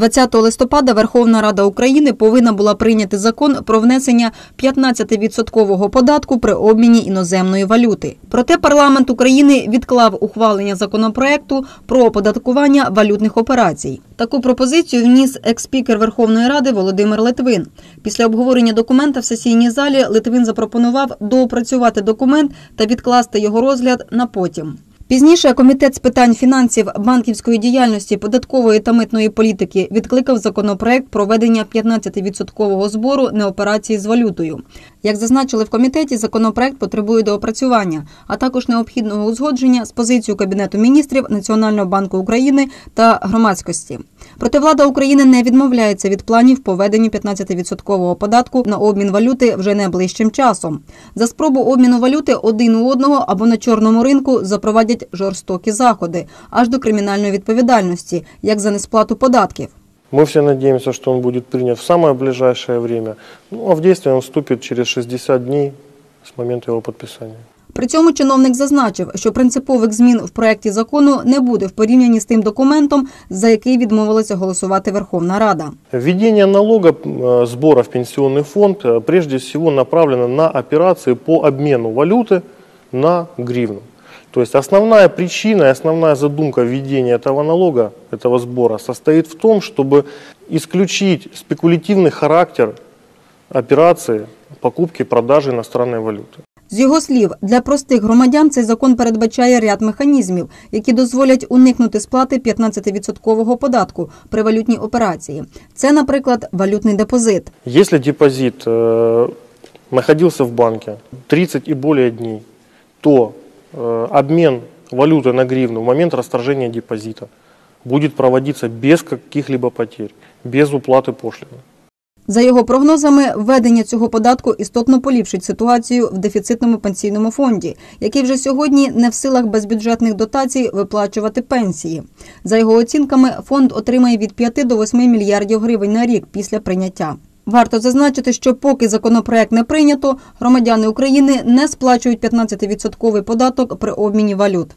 20 листопада Верховна Рада України повинна була прийняти закон про внесення 15-відсоткового податку при обміні іноземної валюти. Проте парламент України відклав ухвалення законопроекту про оподаткування валютних операцій. Таку пропозицію вніс екс-спікер Верховної Ради Володимир Литвин. Після обговорення документа в сесійній залі Литвин запропонував доопрацювати документ та відкласти його розгляд на потім. Пізніше комітет з питань фінансів, банківської діяльності, податкової та митної політики відкликав законопроект про введення 15-відсоткового збору на операції з валютою. Як зазначили в комітеті, законопроект потребує доопрацювання, а також необхідного узгодження з позицією Кабінету міністрів, Національного банку України та громадськості. Проте влада України не відмовляється від планів по введенню 15-відсоткового податку на обмін валюти вже найближчим часом. За спробу обміну валюти один у одного або на чорному ринку запровадять жорстокі заходи аж до кримінальної відповідальності, як за несплату податків. Мы все надеемся, что он будет принят в самое ближайшее время. Ну, а в действие он вступит через 60 дней с момента его подписания. При цьому чиновник зазначив, що принципових змін в проєкті закону не буде в порівнянні з тим документом, за який відмовилася голосувати Верховна Рада. Введение налога э, сбора в пенсионный фонд э, прежде всего направлено на операции по обмену валюты на гривну. То есть основная причина и основная задумка введения этого налога, этого сбора, состоит в том, чтобы исключить спекулятивный характер операции покупки и продажи иностранной валюты. З його слів, для простих громадян цей закон передбачає ряд механізмів, які дозволять уникнути сплати 15-відсоткового податку при валютній операції. Це, наприклад, валютний депозит. Если депозит э, находился в банке 30 и более дней, то э, обмен валюты на гривну в момент расторжения депозита будет проводиться без каких-либо потерь, без уплаты пошлины. За його прогнозами, введення цього податку істотно поліпшить ситуацію в дефіцитному пенсійному фонді, який вже сьогодні не в силах без бюджетних дотацій виплачувати пенсії. За його оцінками, фонд отримає від 5 до 8 мільярдів гривень на рік після прийняття. Варто зазначити, що поки законопроект не прийнято, громадяни України не сплачують 15-відсотковий податок при обміні валют.